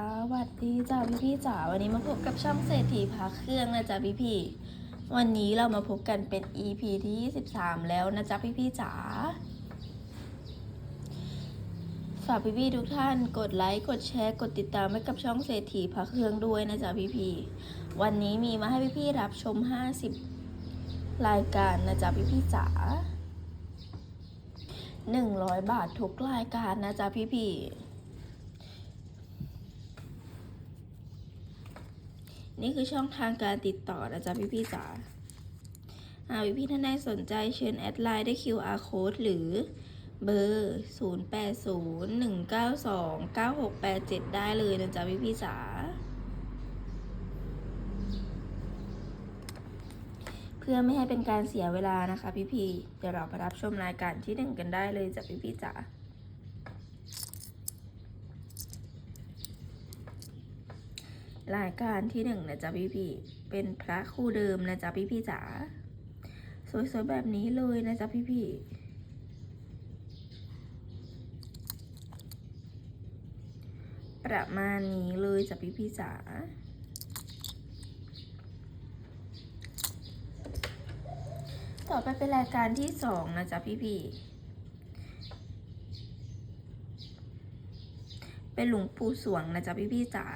สวัสดีจ้าพี่พี่จ๋าวันนี้มาพบกับช่องเศรษฐีพาเครื่องนะจ๊ะพี่พี่วันนี้เรามาพบกันเป็น EP ที่23แล้วนะจ๊ะพี่พี่จ๋าฝากพี่พี่ๆทุกท่านกดไลค์กดแชร์กดติดตามให้กับช่องเศรษฐีพาเครื่องด้วยนะจ๊ะพี่พี่วันนี้มีมาให้พี่พี่ๆรับชม 50 รายการนะจ๊ะพี่พี่จ๋า100 บาททุกรายการนะจ๊ะพี่พี่ นี่คือช่องทางการติดต่อนะจ๊ะพี่พี่จ๋าหากพี่พี่ท่านใดสนใจเชิญแอดไลน์ได้ QR code หรือเบอร์ 0801929687 ได้เลยนะจ๊ะพี่พี่จ๋าเพื่อไม่ให้เป็นการเสียเวลานะคะพี่พี่เดี๋ยวเราไปรับชมรายการที่หนึ่งกันได้เลยจ้ะพี่พี่จ๋า รายการที่หนึ่งนะจ๊ะพี่พี่เป็นพระคู่เดิมนะจ๊ะพี่พี่จ๋าสวยๆแบบนี้เลยนะจ๊ะพี่พี่ประมาณนี้เลยจ้ะพี่พี่จ๋าต่อไปเป็นรายการที่สองนะจ๊ะพี่พี่ เป็นหลวงปู่สวงนะจ๊ะพี่พี่จ๋า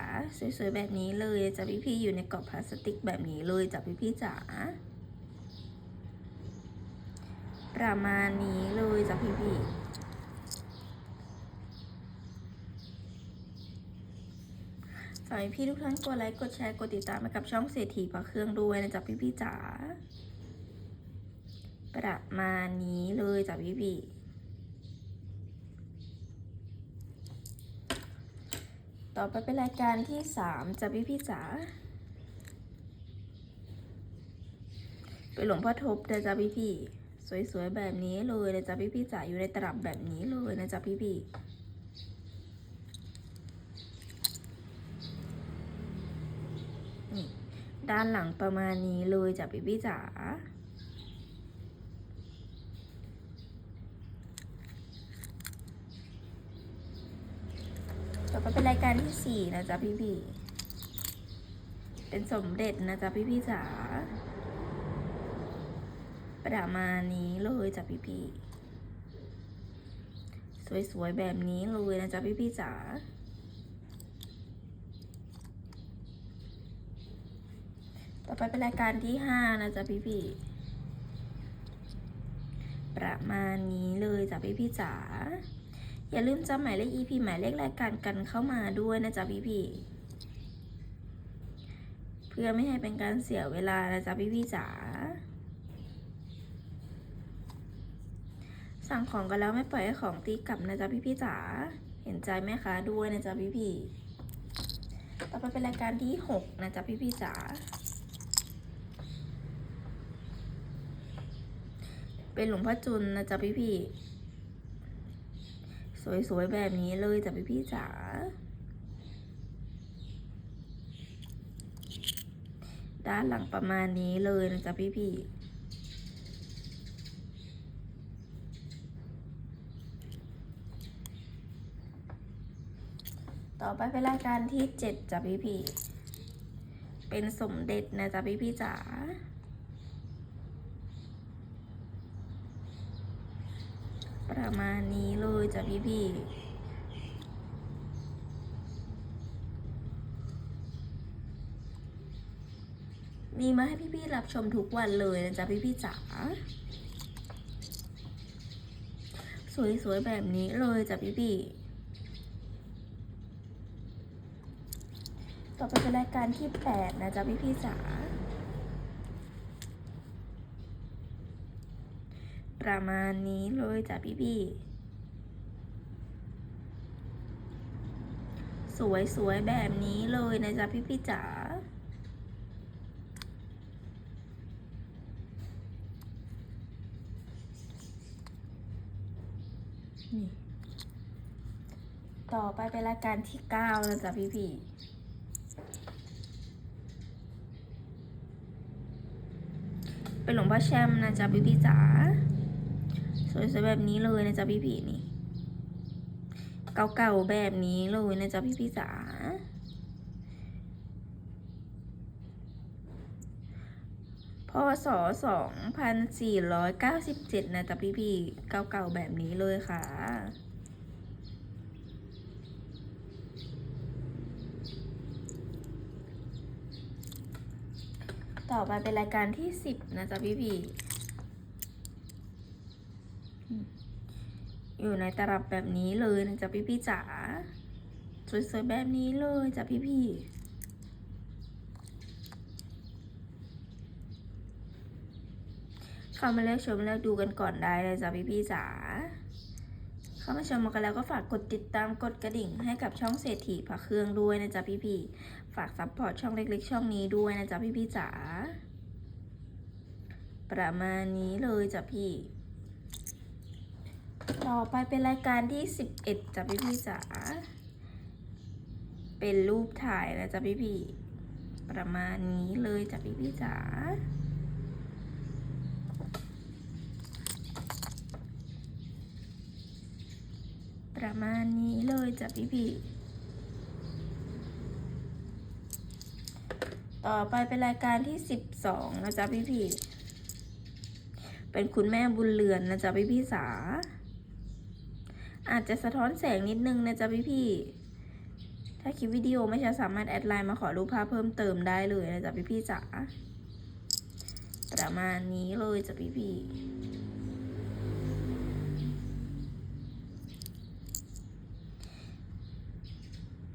สวยๆแบบนี้เลยจ้ะพี่พี่อยู่ในกรอบพลาสติกแบบนี้เลยจ้ะพี่พี่จ๋าประมาณนี้เลยจ้ะพี่พี่ฝากพี่ทุกท่านกดไลค์กดแชร์กดติดตามให้กับช่องเศรษฐีพระเครื่องด้วยนะจ๊ะพี่พี่จ๋าประมาณนี้เลยจ้ะพี่พี่ ต่อไปเป็นรายการที่สามจะพี่พี่จ๋าเป็นหลวงพ่อทบนะจ๊ะพี่พี่สวยๆแบบนี้เลยนะจ๊ะพี่พี่จ๋าอยู่ในตลับแบบนี้เลยนะจ๊ะพี่พี่นี่ด้านหลังประมาณนี้เลยจ้ะพี่พี่จ๋า อไปเป็นรายการที่สี่นะจ๊ะพี่พี่เป็นสมเด็จนะจ๊ะพี่พี่จ๋าประมาณนี้เลยจ้ะพี่พี่สวยๆแบบนี้เลยนะจ๊ะพี่พี่จ๋าต่อไปเป็นรายการที่ห้านะจ๊ะพี่พี่ประมาณนี้เลยจ้ะพี่พี่จ๋า อย่าลืมจำหมายเลข EP หมายเลขรายการกันเข้ามาด้วยนะจ๊ะพี่พี่เพื่อไม่ให้เป็นการเสียเวลานะจ๊ะพี่พี่จ๋าสั่งของกันแล้วไม่ปล่อยให้ของตีกลับนะจ๊ะพี่พี่จ๋าเห็นใจแม่ค้าด้วยนะจ๊ะพี่พี่ต่อไปเป็นรายการที่หกนะจ๊ะพี่พี่จ๋าเป็นหลวงพ่อจุนนะจ๊ะพี่พี่ สวยๆแบบนี้เลยจ้ะพี่พี่จ๋าด้านหลังประมาณนี้เลยนะจ๊ะพี่พี่ต่อไปเป็นรายการที่เจ็ดจ้ะพี่พี่เป็นสมเด็จนะจ๊ะพี่พี่จ๋า ประมาณนี้เลยจ้ะพี่พี่มีมาให้พี่พี่ๆรับชมทุกวันเลยนะจ๊ะพี่พี่ๆจ๋าสวยๆแบบนี้เลยจ้ะพี่พี่ๆต่อไปเป็นรายการที่แปดนะจ๊ะพี่พี่ๆจ๋า ประมาณนี้เลยจ้ะพี่พี่สวยสวยแบบนี้เลยนะจ๊ะพี่พี่จ๋านี่ต่อไปเป็นรายการที่เก้านะจ๊ะพี่พี่เป็นหลวงพ่อแชมป์นะจ๊ะพี่พี่จ๋า สวยๆแบบนี้เลยนะจ๊ะพี่ผีนี่ เก่าๆแบบนี้เลยนะจ๊ะพี่พี่จ๋าพศสองพันสี่ร้อยเก้าสิบเจ็ดนะจ๊ะพี่พี่เก่าๆแบบนี้เลยค่ะต่อไปเป็นรายการที่สิบนะจ๊ะพี่พี่อืม อยู่ในตลับแบบนี้เลยนะจ๊ะพี่พี่จ๋าสวยๆแบบนี้เลยจ้ะพี่พี่เข้ามาเลือกชมเลือกดูกันก่อนได้เลยจ้ะพี่พี่จ๋าเข้ามาชมมากันแล้วก็ฝากกดติดตามกดกระดิ่งให้กับช่องเศรษฐีพระเครื่องด้วยนะจ๊ะพี่พี่ฝากซัพพอร์ตช่องเล็ก ๆ ช่องนี้ด้วยนะจ๊ะพี่พี่จ๋าประมาณนี้เลยจ้ะพี่ ต่อไปเป็นรายการที่ 11จ้ะพี่พี่จ๋า เป็นรูปถ่ายนะจ๊ะพี่พี่ ประมาณนี้เลยจ้ะพี่พี่จ๋าประมาณนี้เลยจ้ะพี่พี่ต่อไปเป็นรายการที่ 12 นะจ๊ะพี่พี่ เป็นคุณแม่บุญเรือนนะจ๊ะพี่พี่สา อาจจะสะท้อนแสงนิดนึงนะจ๊ะพี่พี่ ถ้าคลิปวิดีโอไม่ใช่สามารถแอดไลน์มาขอรูปภาพเพิ่มเติมได้เลยนะจ๊ะพี่พี่จ๋าประมาณนี้เลยจ้ะพี่พี่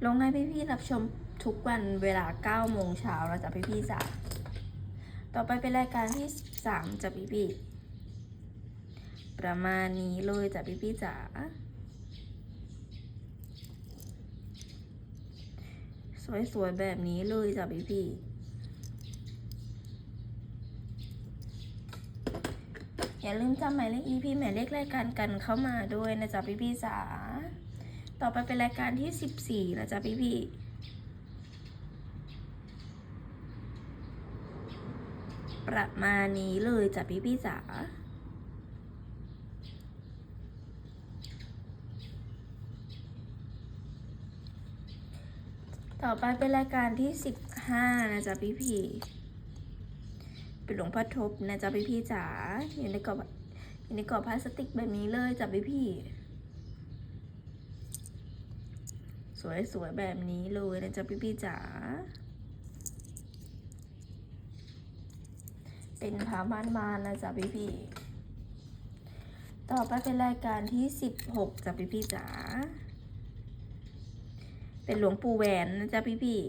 ลงให้พี่ๆรับชมทุกวันเวลา 9 โมงเช้าแล้วจ้ะพี่ๆจ๋าต่อไปเป็นรายการที่ 3จ้ะพี่ๆประมาณนี้เลยจ้ะพี่ๆจ๋า สวยๆแบบนี้เลยจ้ะพี่ๆอย่าลืมจำหมายเลข EP หมายเลขรายการกันเข้ามาด้วยนะจ๊ะพี่ๆจ๋าต่อไปเป็นรายการที่สิบสี่นะจ๊ะพี่พี่ๆประมาณนี้เลยจ้ะพี่พี่จ๋า ต่อไปเป็นรายการที่สิบห้านะจ๊ะพี่พี่เป็นหลวงพ่อทบนะจ๊ะพี่พี่จ๋าอยู่ในกรอบอยู่ในกรอบพลาสติกแบบนี้เลยจ้ะพี่พี่ๆสวยแบบนี้เลยนะจ๊ะพี่พี่จ๋าเป็นพาบ้านมานนะจ๊ะพี่พี่ต่อไปเป็นรายการที่สิบหกจ้ะพี่พี่จ๋า เป็นหลวงปู่แหวนนะจ๊ะพี่พี่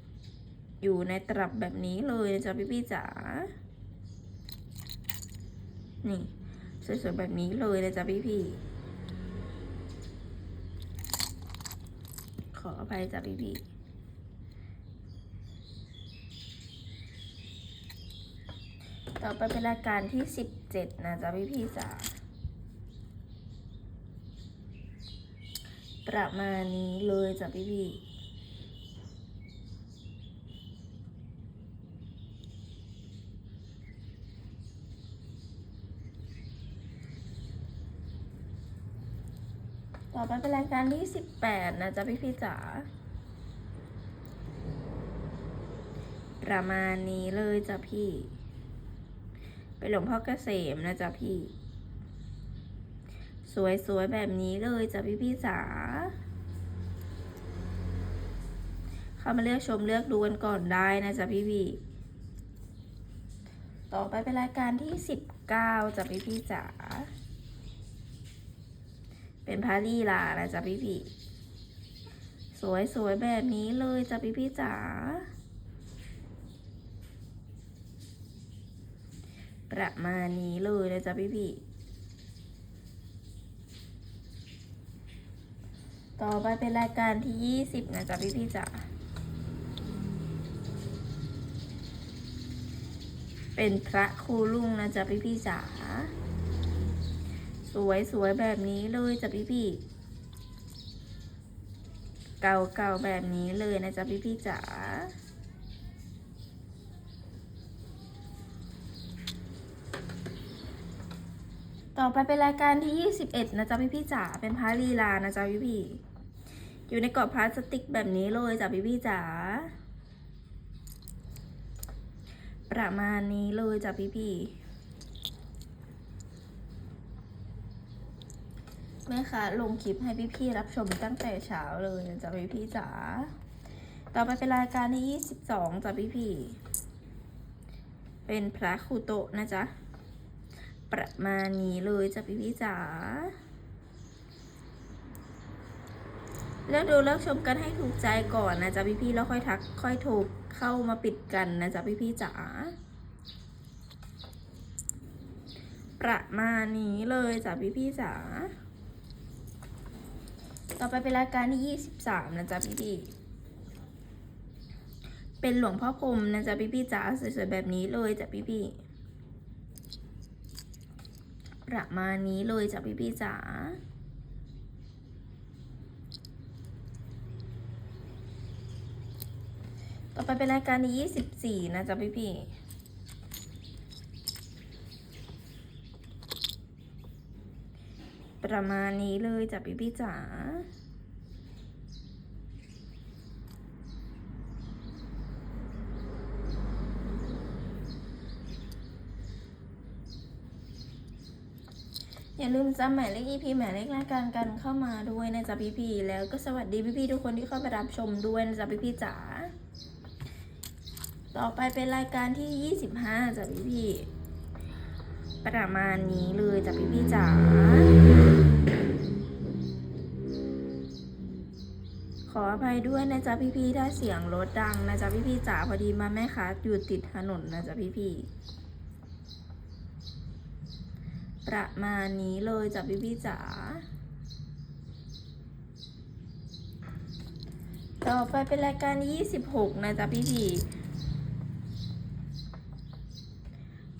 ๆอยู่ในตรับแบบนี้เลยนะจ๊ะพี่พี่ๆจ๋า นี่ สวยๆแบบนี้เลยนะจ๊ะพี่พี่ๆขออภัยจ้ะพี่พี่ต่อไปเป็นรายการที่สิบเจ็ดนะจ๊ะพี่พี่จ๋า ประมาณนี้เลยจ้ะพี่พี่ต่อไปเป็นรายการที่สิบแปดนะจ๊ะพี่พี่จ๋าประมาณนี้เลยจ้ะพี่เป็นหลวงพ่อเกษมนะจ๊ะพี่ สวยๆแบบนี้เลยจ้ะพี่พี่จ๋าเข้ามาเลือกชมเลือกดูกันก่อนได้นะจ๊ะพี่พี่ต่อไปเป็นรายการที่สิบเก้าจ้ะพี่พี่จ๋าเป็นพาลีลานะจ๊ะพี่พี่สวยๆแบบนี้เลยจ้ะพี่พี่จ๋าประมาณนี้เลยนะจ๊ะพี่พี่ ต่อไปเป็นรายการที่ยี่สิบนะจ๊ะพี่พี่จ๋าเป็นพระครูลุงนะจ๊ะพี่พี่จ๋าสวยสวยๆแบบนี้เลยจ้ะพี่พี่เก่าเก่าๆแบบนี้เลยนะจ๊ะพี่พี่จ๋าต่อไปเป็นรายการที่ 21 นะจ๊ะพี่พี่ๆจ๋า เป็นพาลีลา นะจ๊ะพี่พี่ๆ อยู่ในกรอบพลาสติกแบบนี้เลยจ้ะพี่พี่จ๋าประมาณนี้เลยจ้ะพี่พี่แม่คะลงคลิปให้พี่พี่รับชมตั้งแต่เช้าเลยจ๊ะพี่พี่จ๋าต่อไปเป็นรายการที่22จ้ะพี่พี่เป็นพระคูโตะนะจ๊ะประมาณนี้เลยจ้ะพี่พี่จ๋า เลือกดูเลือกชมกันให้ถูกใจก่อนนะจ๊ะพี่พี่ๆแล้วค่อยทัก ค่อยโทรเข้ามาปิดกันนะจ๊ะพี่พี่ๆจ๋าประมาณนี้เลยจ้ะพี่พี่ๆจ๋าต่อไปเป็นรายการที่ 23 นะจ๊ะพี่พี่ๆเป็นหลวงพ่อพรมนะจ๊ะพี่พี่ๆจ๋าสวยๆแบบนี้เลยจ้ะพี่พี่ๆประมาณนี้เลยจ้ะพี่พี่ๆจ๋า ต่อไปเป็นรายการที่ยี่สิบสี่นะจ๊ะพี่พี่ประมาณนี้เลยจ้ะพี่พี่จ๋าอย่าลืมจำหมายเลข EP หมายเลขรายการกันเข้ามาด้วยนะจ๊ะพี่ๆแล้วก็สวัสดีพี่ๆทุกคนที่เข้าไปรับชมด้วยนะจ๊ะพี่ๆจ๋า ต่อไปเป็นรายการที่ 25จ้ะพี่ๆประมาณนี้เลยจ้ะพี่ๆจ๋าขออภัยด้วยนะจ๊ะพี่ๆถ้าเสียงรถดังนะจ๊ะพี่ๆจ๋าพอดีมาแม่ค้าอยู่ติดถนนนะจ๊ะพี่ๆประมาณนี้เลยจ้ะพี่พี่จ๋าต่อไปเป็นรายการ 26 นะจ๊ะพี่พี่ๆ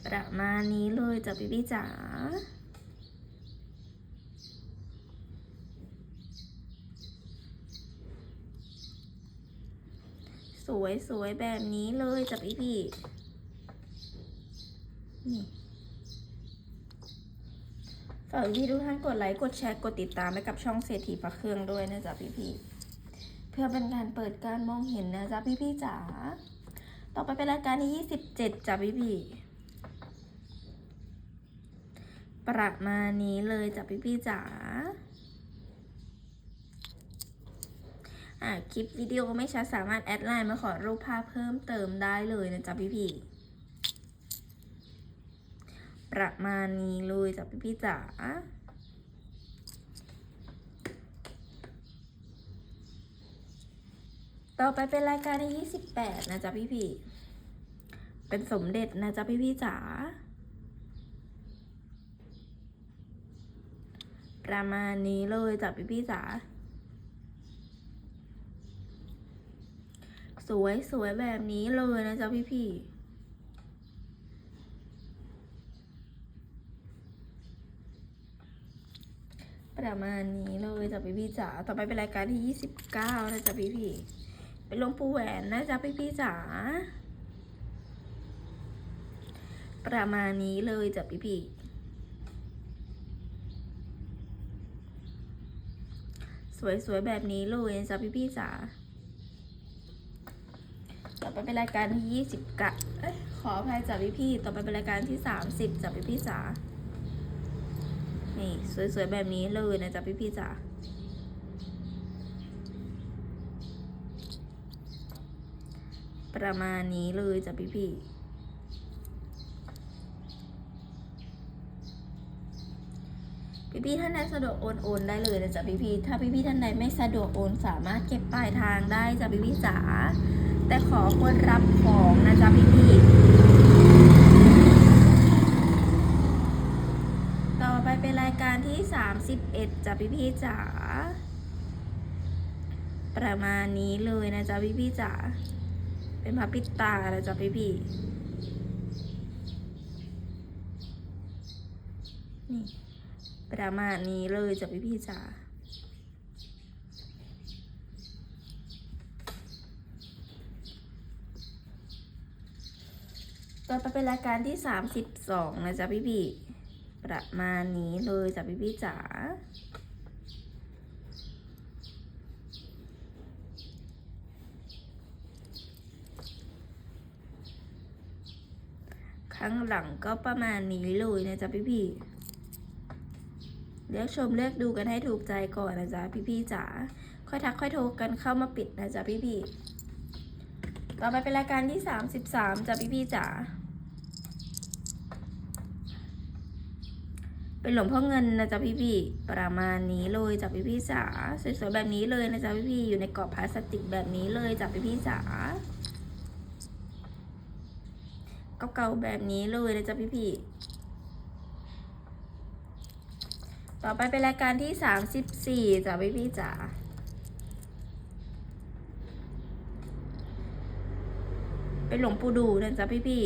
ประมาณนี้เลยจ้ะพี่พี่จ๋าสวยสวยแบบนี้เลยจ้ะพี่พี่นี่ฝากพี่ทุกท่านกดไลค์ กดแชร์ กดติดตามไปกับช่องเศรษฐีพระเครื่องด้วยนะจ๊ะพี่ๆเพื่อเป็นการเปิดการมองเห็นนะจ๊ะพี่ๆจ๋า ต่อไปเป็นรายการที่ 27จ้ะพี่ๆ ประมาณนี้เลยจ้ะพี่ๆจ๋าคลิปวิดีโอไม่ชัดสามารถแอดไลน์มาขอรูปภาพเพิ่มเติมได้เลยนะจ๊ะพี่ๆประมาณนี้เลยจ้ะพี่พี่จ๋าต่อไปเป็นรายการที่28 นะจ๊ะพี่พี่เป็นสมเด็จนะจ๊ะพี่พี่จ๋า ประมาณนี้เลยจ้ะพี่พี่จ๋าสวยสวยแบบนี้เลยนะจ๊ะพี่พี่ประมาณนี้เลยจ้ะพี่พี่จ๋า ต่อไปเป็นรายการที่ 29 นะจ๊ะพี่พี่ เป็นลงปูแหวนนะจ๊ะพี่พี่จ๋า ประมาณนี้เลยจ้ะพี่พี่ สวยๆแบบนี้เลยจ๊ะพี่พี่จ๋าต่อไปเป็นรายการที่20กะเอ้ยขออภัยจ้ะพี่พี่ต่อไปเป็นรายการที่30จ้ะพี่พี่จ๋านี่สวยๆแบบนี้เลยนะจ๊ะพี่พี่จ๋าประมาณนี้เลยจ้ะพี่พี่ พี่พี่ท่านใดสะดวกโอนโอนได้เลยนะจ๊ะพี่พี่ถ้าพี่พี่ท่านใดไม่สะดวกโอนสามารถเก็บปลายทางได้จ้ะพี่พี่จ๋าแต่ขอคนรับของนะจ๊ะพี่พี่ต่อไปเป็นรายการที่ 31จ้ะพี่พี่จ๋าประมาณนี้เลยนะจ๊ะพี่พี่จ๋าเป็นพระปิดตานะจ๊ะพี่พี่นี่ ประมาณนี้เลยจ้ะพี่พี่จ๋าต่อไปเป็นรายการที่ 32 นะจ๊ะพี่พี่ประมาณนี้เลยจ้ะพี่พี่จ๋าข้งหลังก็ประมาณนี้เลยนะจ๊ะพี่พี่ เลือกชมเลือกดูกันให้ถูกใจก่อนนะจ๊ะพี่ๆจ๋าค่อยทักค่อยโทรกันเข้ามาปิดนะจ๊ะพี่ๆต่อไปเป็นรายการที่สามสิบสามจ้ะพี่ๆจ๋าเป็นหลวงพ่อเงินนะจ๊ะพี่ๆประมาณนี้เลยจ้ะพี่ๆจ๋าสวยๆแบบนี้เลยนะจ๊ะพี่ๆอยู่ในกรอบพลาสติกแบบนี้เลยจ้ะพี่ๆจ๋าเก่าๆแบบนี้เลยนะจ๊ะพี่ๆ ต่อไปเป็นรายการที่สามสิบสี่จ้ะพี่พี่จ๋าเป็นหลวงปู่ดูนะจ๊ะพี่พี่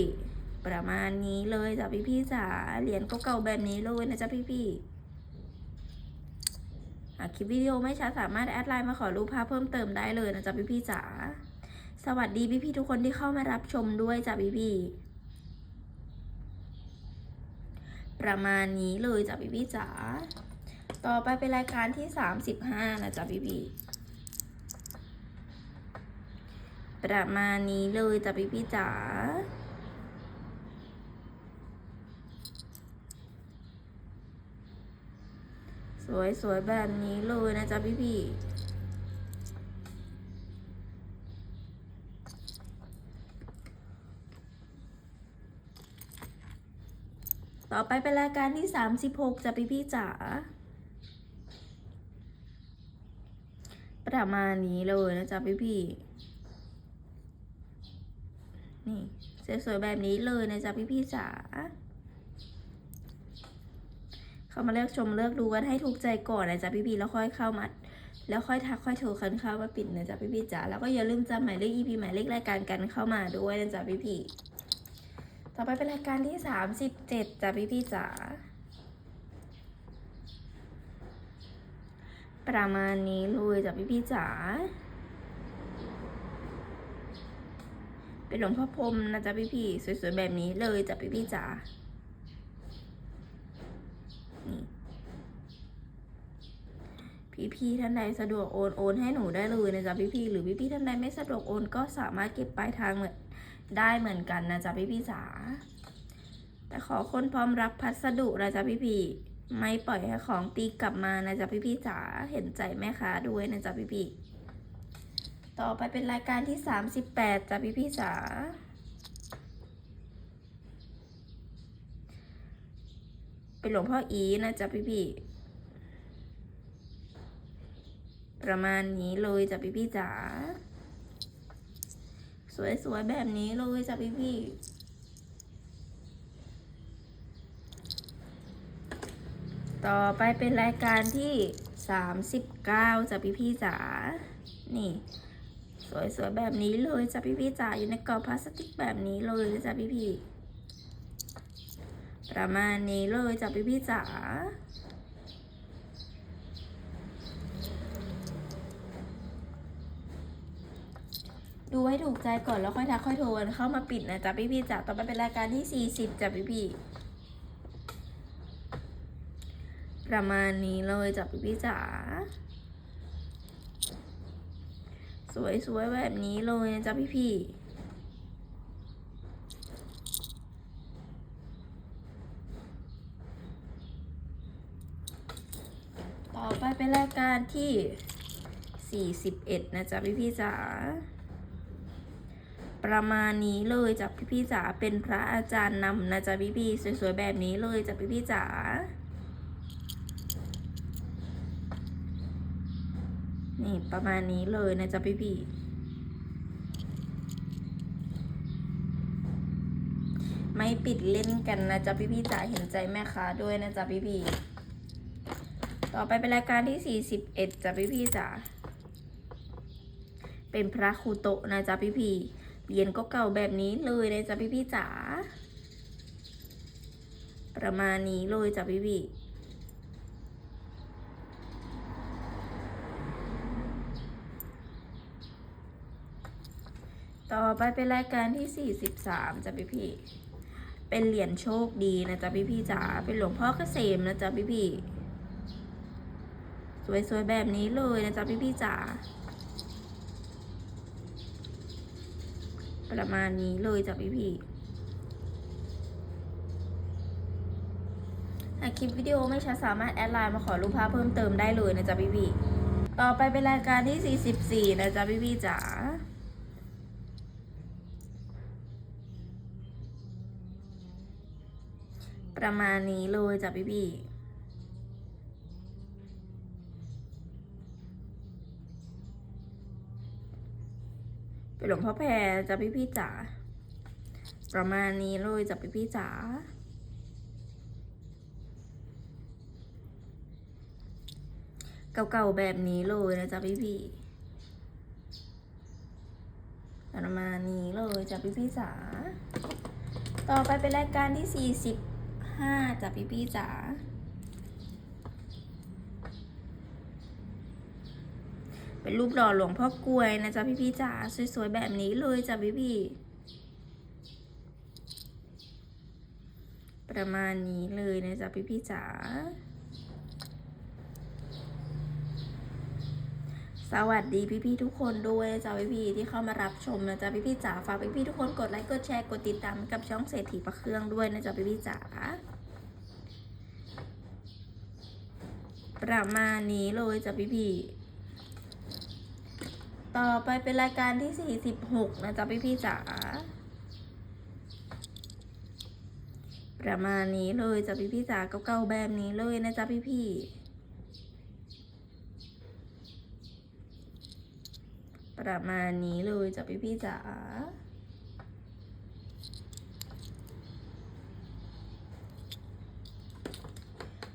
ประมาณนี้เลยจ้ะพี่พี่จ๋าเหรียญเก่าๆแบบนี้เลยนะจ๊ะพี่พี่หากคลิปวิดีโอไม่ชัดสามารถแอดไลน์มาขอรูปภาพเพิ่มเติมได้เลยนะจ๊ะพี่พี่จ๋าสวัสดีพี่พี่ทุกคนที่เข้ามารับชมด้วยจ้ะพี่พี่ๆ ประมาณนี้เลยจ้ะพี่พี่จ๋า ต่อไปเป็นรายการที่สามสิบห้านะจ๊ะพี่พี่ประมาณนี้เลยจ้ะพี่พี่จ๋าสวยๆแบบนี้เลยนะจ๊ะพี่พี่ ต่อไปเป็นรายการที่สามสิบหกจะพี่พี่จ๋าประมาณนี้เลยนะจ๊ะพี่พี่นี่สวยๆแบบนี้เลยนะจ๊ะพี่พี่จ๋าเข้ามาเลือกชมเลือกดูกันให้ถูกใจก่อนนะจ๊ะพี่พี่แล้วค่อยเข้ามาแล้วค่อยทักค่อยโทรคันเข้ามาปิดนะจ๊ะพี่พี่จ๋าแล้วก็อย่าลืมจำหมายเลข EP หมายเลขรายการกันเข้ามาด้วยนะจ๊ะพี่พี่ ต่อไปเป็นรายการที่สามสิบเจ็ดจ้ะพี่พี่จ๋า ประมาณนี้เลยจ้ะพี่พี่จ๋า เป็นหลวงพ่อพรมนะจ๊ะพี่พี่สวยๆแบบนี้เลยจ้ะพี่พี่จ๋า นี่พี่ท่านใดสะดวกโอนโอนให้หนูได้เลยนะจ๊ะพี่ๆหรือพี่ๆท่านใดไม่สะดวกโอนก็สามารถเก็บปลายทางเหมือน ได้เหมือนกันนะจ๊ะพี่ๆจ๋าแต่ขอคนพร้อมรับพัสดุนะจ๊ะพี่ๆไม่ปล่อยให้ของตีกลับมานะจ๊ะพี่ๆจ๋าเห็นใจแม่ค้าด้วยนะจ๊ะพี่ๆต่อไปเป็นรายการที่สามสิบแปดจ้ะพี่ๆจ๋าเป็นหลวงพ่ออีนะจ๊ะพี่ๆประมาณนี้เลยจ้ะพี่พี่จ๋า สวยๆแบบนี้เลยจ้ะพี่พี่ต่อไปเป็นรายการที่สามสิบเก้าจ้ะพี่พี่จ๋า นี่ สวยๆแบบนี้เลยจ้ะพี่พี่จ๋าอยู่ในกรอบพลาสติกแบบนี้เลยจ้ะพี่พี่ประมาณนี้เลยจ้ะพี่พี่จ๋า ดูให้ถูกใจก่อนแล้วค่อยทักค่อยโทรกันเข้ามาปิดนะจ๊ะพี่พี่จ๋าต่อไปเป็นรายการที่ 40จ้ะพี่พี่ประมาณนี้เลยจ้ะพี่พี่จ๋าสวยๆแบบนี้เลยนะจ๊ะพี่พี่ต่อไปเป็นรายการที่ 41 นะจ๊ะพี่พี่จ๋า ประมาณนี้เลยจ้ะพี่พี่จ๋าเป็นพระอาจารย์นำนะจ๊ะพี่พี่ๆสวยๆแบบนี้เลยจ้ะพี่พี่จ๋านี่ประมาณนี้เลยนะจ๊ะพี่พี่ๆไม่ปิดเล่นกันนะจ๊ะพี่พี่จ๋าเห็นใจแม่ค้าด้วยนะจ๊ะพี่พี่ๆต่อไปเป็นรายการที่ 41จ้ะพี่พี่จ๋าเป็นพระครูโตะนะจ๊ะพี่พี่ๆ เหรียญก็เก่าแบบนี้เลยนะจ๊ะพี่พี่ๆจ๋า ประมาณนี้เลยจ้ะพี่พี่ต่อไปเป็นรายการที่ 43จ้ะพี่พี่เป็นเหรียญโชคดีนะจ๊ะพี่พี่ๆจ๋า เป็นหลวงพ่อเกษมนะจ๊ะพี่พี่ๆสวยๆแบบนี้เลยนะจ๊ะพี่พี่ๆจ๋า ประมาณนี้เลยจ้ะพี่พี่หากคลิปวิดีโอไม่ชัดสามารถแอดไลน์มาขอรูปภาพเพิ่มเติมได้เลยนะจ๊ะพี่พี่ต่อไปเป็นรายการที่ 44 นะจ๊ะพี่พี่จ๋าประมาณนี้เลยจ้ะพี่พี่ เป็นหลวงพ่อแพรจะพี่พี่จ๋าประมาณนี้เลยจะพี่พี่จ๋าเก่าๆแบบนี้เลยนะจ๊ะพี่พี่ประมาณนี้เลยจ้ะพี่พี่จ๋า ต่อไปเป็นรายการที่ 45จ้ะพี่พี่จ๋า เป็นรูปหล่อหลวงพ่อกลวยนะจ๊ะพี่พี่จ๋าสวยๆแบบนี้เลยจ้ะพี่พี่ประมาณนี้เลยนะจ๊ะพี่พี่จ๋าสวัสดีพี่ๆทุกคนด้วยนะจ๊ะพี่ๆที่เข้ามารับชมนะจ๊ะพี่ๆจ๋าฝากพี่ๆทุกคนกดไลค์กดแชร์กดติดตามกับช่องเศรษฐีประเครื่องด้วยนะจ๊ะพี่ๆจ๋าประมาณนี้เลยจ้ะพี่ๆ ต่อไปเป็นรายการที่ 46 นะจ๊ะพี่ๆจ๋า ประมาณนี้เลยจ้ะพี่ๆจ๋าเก่าๆแบบนี้เลยนะจ๊ะพี่ๆประมาณนี้เลยจ้ะพี่พี่จ๋า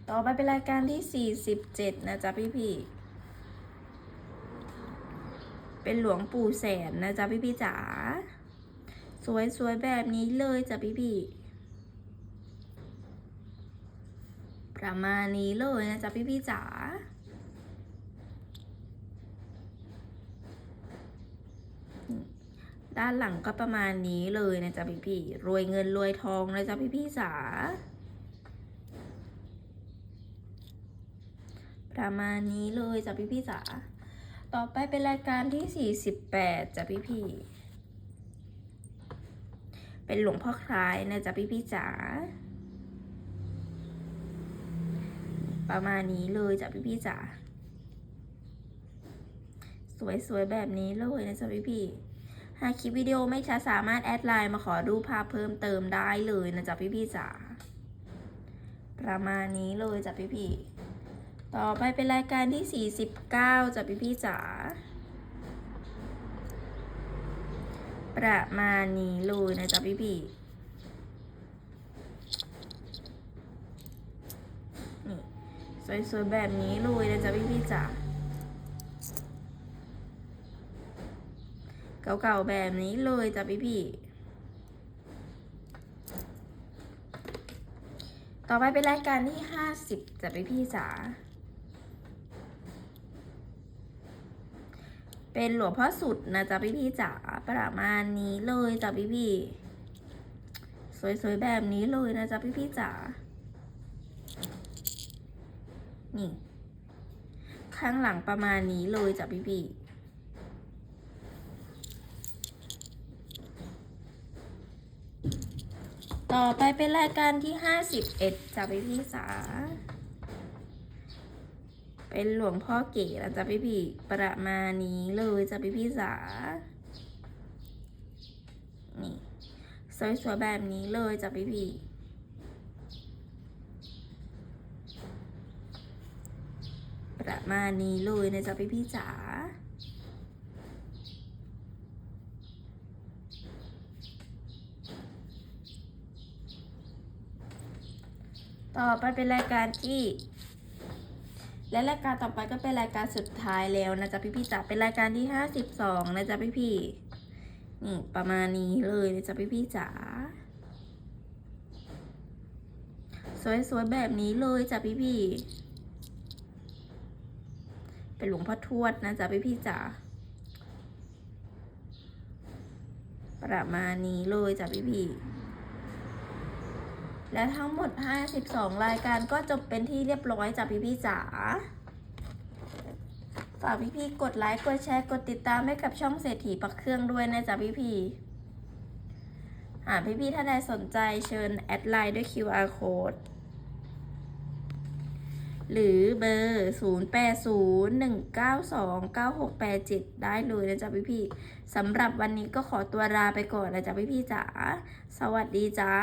ต่อไปเป็นรายการที่ 47 นะจ๊ะพี่พี่ เป็นหลวงปู่แสนนะจ๊ะพี่พี่จ๋าสวยๆแบบนี้เลยจ้ะพี่พี่ๆประมาณนี้เลยนะจ๊ะพี่พี่จ๋าด้านหลังก็ประมาณนี้เลยนะจ๊ะพี่พี่ๆรวยเงินรวยทองนะจ๊ะพี่พี่จ๋าประมาณนี้เลยจ้ะพี่พี่จ๋า ต่อไปเป็นรายการที่ 48จ้ะพี่พี่เป็นหลวงพ่อคล้ายนะจ๊ะพี่พี่จ๋า ประมาณนี้เลยจ้ะพี่พี่จ๋า สวยๆแบบนี้เลยนะจ๊ะพี่พี่หากคลิปวิดีโอไม่ชัดสามารถแอดไลน์มาขอดูภาพเพิ่มเติมได้เลยนะจ๊ะพี่พี่จ๋า ประมาณนี้เลยจ้ะพี่พี่ ต่อไปเป็นรายการที่ 49จ้ะพี่พี่จ๋า ประมาณนี้เลยนะจ๊ะพี่พี่นี่สวยๆแบบนี้เลยนะจ๊ะพี่พี่จ๋า เก่าๆแบบนี้เลยจ้ะพี่พี่ต่อไปเป็นรายการที่ห้าสิบจ้ะพี่พี่จ๋า เป็นหลวงพ่อสุดนะจ๊ะพี่พี่จ๋าประมาณนี้เลยจ้ะพี่พี่สวยๆแบบนี้เลยนะจ๊ะพี่พี่จ๋านี่ ข้างหลังประมาณนี้เลยจ้ะพี่พี่ต่อไปเป็นรายการที่ห้าสิบเอ็ดจ้ะพี่พี่สา เป็นหลวงพ่อเก๋แล้วจ้ะพี่พี่ประมาณนี้เลยจ้ะพี่พี่สานี่สวยๆแบบนี้เลยจ้ะพี่พี่ประมาณนี้เลยนะจ๊ะพี่พี่จ๋าต่อไปเป็นรายการที่ และรายการต่อไปก็เป็นรายการสุดท้ายแล้วนะจ๊ะพี่พี่จ๋าเป็นรายการที่ห้าสิบสองนะจ๊ะพี่พี่นี่ประมาณนี้เลยนะจ๊ะพี่พี่จ๋าสวยๆแบบนี้เลยจ้ะพี่พี่เป็นหลวงพ่อทวดนะจ๊ะพี่พี่จ๋าประมาณนี้เลยจ้ะพี่พี่ และทั้งหมด 52 รายการก็จบเป็นที่เรียบร้อยจากพี่พี่จ๋าฝากพี่พี่กดไลค์ กดแชร์ กดติดตามให้กับช่องเศรษฐีปักเครื่องด้วยนะจ๊ะพี่พี่หากพี่พี่ท่านใดสนใจเชิญแอดไลน์ด้วย QR code หรือเบอร์ 0801929687 ได้เลยนะจ๊ะพี่พี่สำหรับวันนี้ก็ขอตัวลาไปก่อนนะจ๊ะพี่พี่จ๋า สวัสดีจ้า